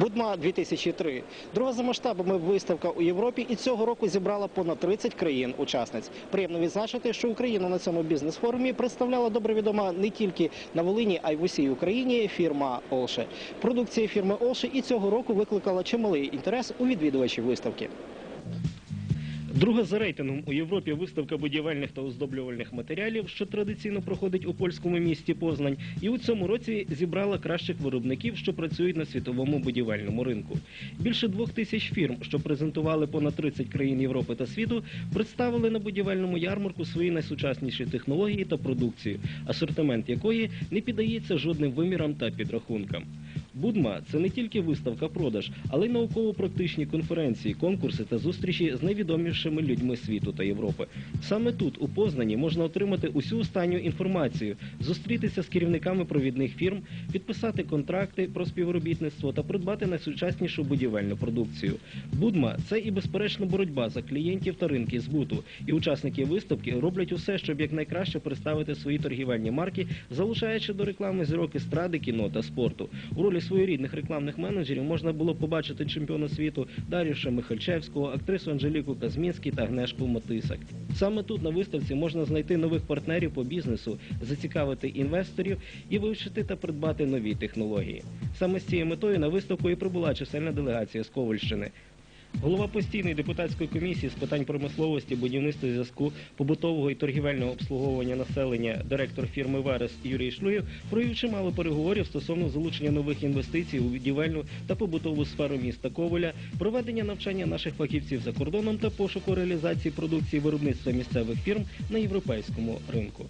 Будма 2003 Друга за масштабами виставка у Європі і цього року зібрала понад 30 країн-учасниць. Приємно відзначити, що Україна на цьому бізнес-форумі представляла добре відома не тільки на Волині, а й в усій Україні фірма Олше. Продукція фірми Олше і цього року викликала чималий інтерес у відвідувачів виставки. Друга за рейтингом у Європі виставка будівельних та оздоблювальних матеріалів, що традиційно проходить у польському місті Познань, і у цьому році зібрала кращих виробників, що працюють на світовому будівельному ринку. Більше двох тисяч фірм, що презентували понад 30 країн Європи та світу, представили на будівельному ярмарку свої найсучасніші технології та продукцію, асортимент якої не піддається жодним вимірам та підрахункам. Будма це не тільки виставка продаж, але й науково-практичні конференції, конкурси та зустрічі з найвідомішими людьми світу та Європи. Саме тут, у Познані, можна отримати усю останню інформацію, зустрітися з керівниками провідних фірм, підписати контракти про співробітництво та придбати найсучаснішу будівельну продукцію. Будма це і безперечно боротьба за клієнтів та ринки збуту. І учасники виставки роблять усе, щоб якнайкраще представити свої торгівельні марки, залучаючи до реклами зірок естради, кіно та спорту. У ролі своєрідних рекламних менеджерів можна було побачити чемпіона світу Дарюша Михальчевського, актрису Анжеліку Казмінський та Гнешку Матисак. Саме тут на виставці можна знайти нових партнерів по бізнесу, зацікавити інвесторів і вивчити та придбати нові технології. Саме з цією метою на виставку і прибула чисельна делегація з Ковальщини. Голова постійної депутатської комісії з питань промисловості, будівництва зв'язку, побутового і торгівельного обслуговування населення, директор фірми Верес Юрій Шлюєв провів чимало переговорів стосовно залучення нових інвестицій у будівельну та побутову сферу міста Коваля, проведення навчання наших фахівців за кордоном та пошуку реалізації продукції виробництва місцевих фірм на європейському ринку.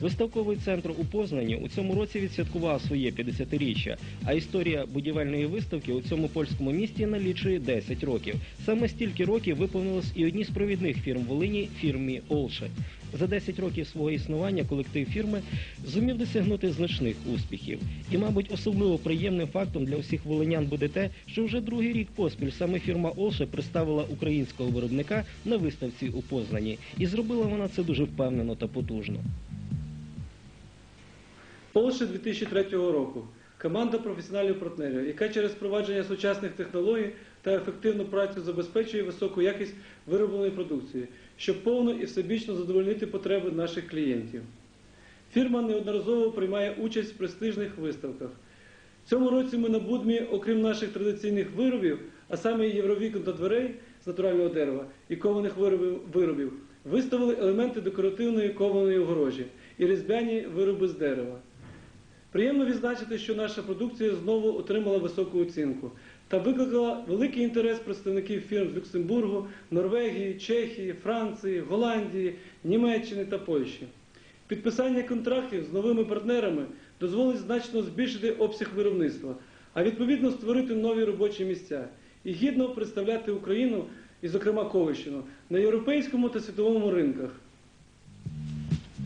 Виставковий центр у Познані у цьому році відсвяткував своє 50-річчя, а історія будівельної виставки у цьому польському місті налічує 10 років. Саме стільки років виповнилось і одній з провідних фірм Волині фірмі Олше. За 10 років свого існування колектив фірми зумів досягнути значних успіхів. І, мабуть, особливо приємним фактом для всіх волинян буде те, що вже другий рік поспіль саме фірма Олше представила українського виробника на виставці у Познані. І зробила вона це дуже впевнено та потужно. Полше 2003 року команда професіональних партнерів, яка через впровадження сучасних технологій та ефективну працю забезпечує високу якість виробленої продукції, щоб повно і всебічно задовольнити потреби наших клієнтів. Фірма неодноразово приймає участь в престижних виставках. Цьому році ми на Будмі, окрім наших традиційних виробів, а саме євровікон та дверей з натурального дерева і кованих виробів, виробів, виставили елементи декоративної кованої огорожі і різьбяні вироби з дерева. Приємно відзначити, що наша продукція знову отримала високу оцінку та викликала великий інтерес представників фірм з Люксембургу, Норвегії, Чехії, Франції, Голландії, Німеччини та Польщі. Підписання контрактів з новими партнерами дозволить значно збільшити обсяг виробництва, а відповідно створити нові робочі місця і гідно представляти Україну і, зокрема, Ковищину на європейському та світовому ринках.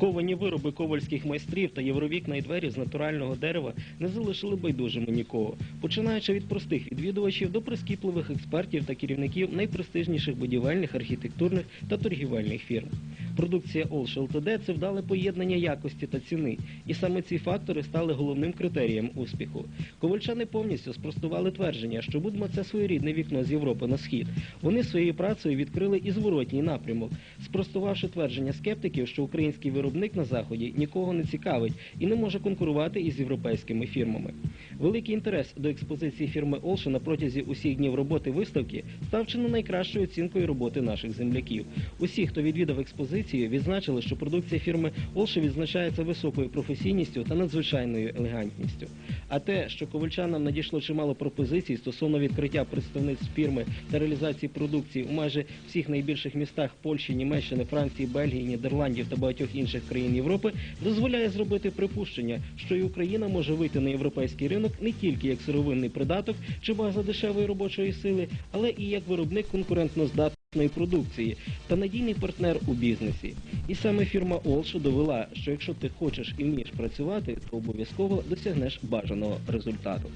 Ковані вироби ковальських майстрів та євровікна і двері з натурального дерева не залишили байдужими нікого, починаючи від простих відвідувачів до прискіпливих експертів та керівників найпрестижніших будівельних, архітектурних та торгівельних фірм. Продукція Олш ЛТД – це вдале поєднання якості та ціни, і саме ці фактори стали головним критерієм успіху. Ковальчани повністю спростували твердження, що Будма – це своєрідне вікно з Європи на схід. Вони своєю працею відкрили і зворотній напрямок, спростувавши твердження скептиків, що український виробник на заході нікого не цікавить і не може конкурувати із європейськими фірмами. Великий інтерес до експозиції фірми Олше на протязі усіх днів роботи виставки став чи не найкращою оцінкою роботи наших земляків. Усі, хто відвідав експозицію, відзначили, що продукція фірми Олше відзначається високою професійністю та надзвичайною елегантністю. А те, що ковальчанам надійшло чимало пропозицій стосовно відкриття представництв фірми та реалізації продукції у майже всіх найбільших містах Польщі, Німеччини, Франції, Бельгії, Нідерландів та багатьох інших країн Європи, дозволяє зробити припущення, що і Україна може вийти на європейський ринок не тільки як сировинний придаток чи база дешевої робочої сили, але і як виробник конкурентноздатної продукції та надійний партнер у бізнесі. І саме фірма Олшо довела, що якщо ти хочеш і вмієш працювати, то обов'язково досягнеш бажаного результату.